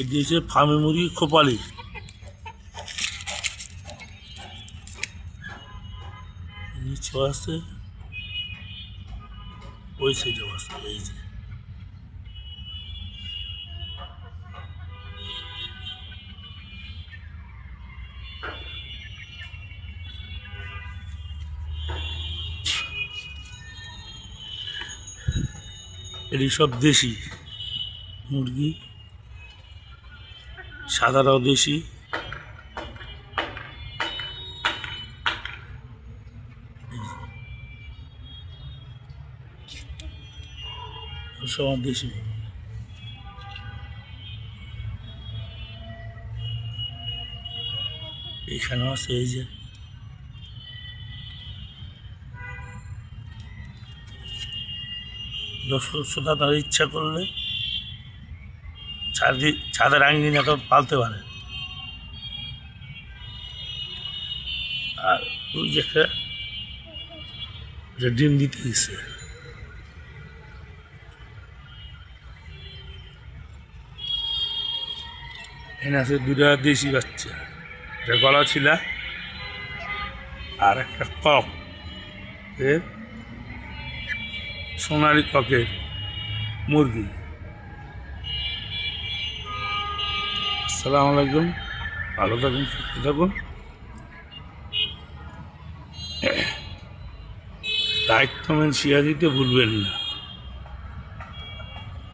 এটি হচ্ছে ফার্মে মুরগি খোপালি। এটি সব দেশি মুরগি। সাদারাও দেশি সব দেশি এখানেও আছে এই যে। দর্শক শ্রোতা তার ইচ্ছা করলে ছাদি, ছাদের আঙ্গিনা তো পালতে পারে। আর ওই যে একটা ডিম দিতে গেছে এখানে আছে দুটা দেশি বাচ্চা, একটা গলা ছিল আর একটা কক সোনালি ককের মুরগি। আসসালামু আলাইকুম। ভালো থাকুন সুস্থ থাকুন। দায়িত্ব মেন শেয়ার দিতে ভুলবেন না।